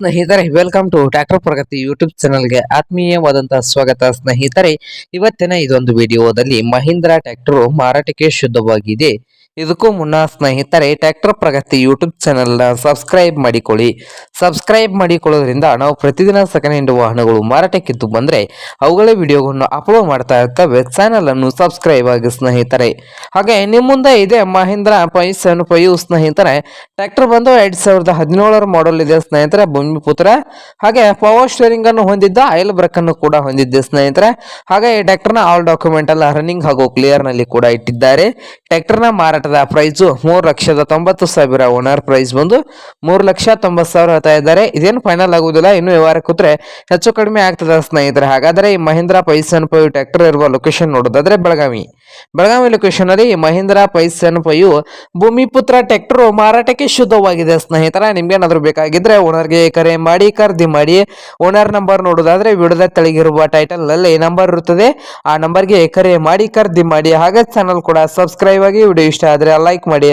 ಸ್ನೇಹಿತರೆ welcome to tractor Pragati YouTube ಚಾನಲ್ಗೆ ಆತ್ಮೀಯವಾದಂತಹ ಸ್ವಾಗತ ಸ್ನೇಹಿತರೆ. ಇವತ್ತಿನ ಇದೊಂದು ವಿಡಿಯೋದಲ್ಲಿ ಮಹೀಂದ್ರಾ ಟ್ರ್ಯಾಕ್ಟರ್ ಮಾರಾಟಕ್ಕೆ ಶುದ್ಧವಾಗಿದೆ. ಇದಕ್ಕೂ ಮುನ್ನ ಸ್ನೇಹಿತರೆ, ಟ್ರ್ಯಾಕ್ಟರ್ ಪ್ರಗತಿ ಯೂಟ್ಯೂಬ್ ಚಾನಲ್ನ ಸಬ್ಸ್ಕ್ರೈಬ್ ಮಾಡಿಕೊಳ್ಳಿ. ಸಬ್ಸ್ಕ್ರೈಬ್ ಮಾಡಿಕೊಳ್ಳೋದ್ರಿಂದ ನಾವು ಪ್ರತಿದಿನ ಸೆಕೆಂಡ್ ಹ್ಯಾಂಡ್ ವಾಹನಗಳು ಮಾರಾಟಕ್ಕಿದ್ದು ಬಂದರೆ ಅವುಗಳ ವಿಡಿಯೋಗಳನ್ನು ಅಪ್ಲೋಡ್ ಮಾಡ್ತಾ ಇರ್ತವೆ. ಚಾನಲ್ ಅನ್ನು ಸಬ್ಸ್ಕ್ರೈಬ್ ಆಗಿ ಸ್ನೇಹಿತರೆ. ಹಾಗೆ ನಿಮ್ಮ ಮುಂದೆ ಇದೆ ಮಹೇಂದ್ರ ಪೈ ಸೆವೆನ್ ಫೈವ್ ಸ್ನೇಹಿತರೆ. ಟ್ರ್ಯಾಕ್ಟರ್ ಬಂದು ಎರಡ್ ಸಾವಿರದ ಹದಿನೇಳರ ಮಾಡಲ್ ಇದೆ ಸ್ನೇಹಿತರೆ ಭೂಮಿಪುತ್ರ ಹಾಗೆ ಪವರ್ ಸ್ಟೇರಿಂಗ್ ಅನ್ನು ಹೊಂದಿದ್ದ ಆಯಿಲ್ ಬ್ರೇಕ್ ಅನ್ನು ಕೂಡ ಹೊಂದಿದ್ದೆ ಸ್ನೇಹಿತರೆ. ಹಾಗೆ ಈ ಟ್ರ್ಯಾಕ್ಟರ್ನ ಆಲ್ ಡಾಕ್ಯುಮೆಂಟ್ ಎಲ್ಲ ರನ್ನಿಂಗ್ ಹಾಗೂ ಕ್ಲಿಯರ್ನಲ್ಲಿ ಕೂಡ ಇಟ್ಟಿದ್ದಾರೆ. ಟ್ರ್ಯಾಕ್ಟರ್ನ ಮಾರಾಟದ ಪ್ರೈಸು ಮೂರು ಲಕ್ಷದ ತೊಂಬತ್ತು ಸಾವಿರ ಓನರ್ ಪ್ರೈಸ್ ಬಂದು ಮೂರು ಲಕ್ಷ ತೊಂಬತ್ತು ಸಾವಿರ ಹೇಳ್ತಾ ಇದ್ದಾರೆ. ಇದೇನು ಫೈನಲ್ ಆಗುವುದಿಲ್ಲ, ಇನ್ನು ವ್ಯವಹಾರ ಕೂತ್ರೆ ಹೆಚ್ಚು ಕಡಿಮೆ ಆಗ್ತದೆ ಸ್ನೇಹಿತರೆ. ಹಾಗಾದರೆ ಈ ಮಹೇಂದ್ರ ಪೈಸನ್ ಪೈ ಟ್ರ್ಯಾಕ್ಟರ್ ಇರುವ ಲೊಕೇಶನ್ ನೋಡೋದಾದರೆ ಬೆಳಗಾವಿ. ಬೆಳಗಾವಿ ಲೊಕೇಶನ್ ಅಲ್ಲಿ ಮಹೇಂದ್ರ ಪೈಸನ್ ಪೈಯು ಭೂಮಿಪುತ್ರ ಟ್ರ್ಯಾಕ್ಟರ್ ಮಾರಾಟಕ್ಕೆ ಶುದ್ಧವಾಗಿದೆ. ಸ್ನೇಹಿತರೆ ನಿಮ್ಗೇನಾದ್ರೂ ಬೇಕಾಗಿದ್ರೆ ಓನರ್ಗೆ ಕರೆ ಮಾಡಿ, ಖರೀದಿ ಮಾಡಿ. ಓನರ್ ನಂಬರ್ ನೋಡೋದಾದ್ರೆ ವಿಡಿಯೋದ ತೆಳಗಿರುವ ಟೈಟಲ್ನಲ್ಲಿ ನಂಬರ್ ಇರುತ್ತದೆ. ಆ ನಂಬರ್ಗೆ ಕರೆ ಮಾಡಿ, ಖರೀದಿ ಮಾಡಿ. ಹಾಗೆ ಚಾನಲ್ ಕೂಡ ಸಬ್ಸ್ಕ್ರೈಬ್ ಆಗಿ ವಿಡಿಯೋ ಇಷ್ಟ ಆದ್ರೆ ಲೈಕ್ ಮಾಡಿ.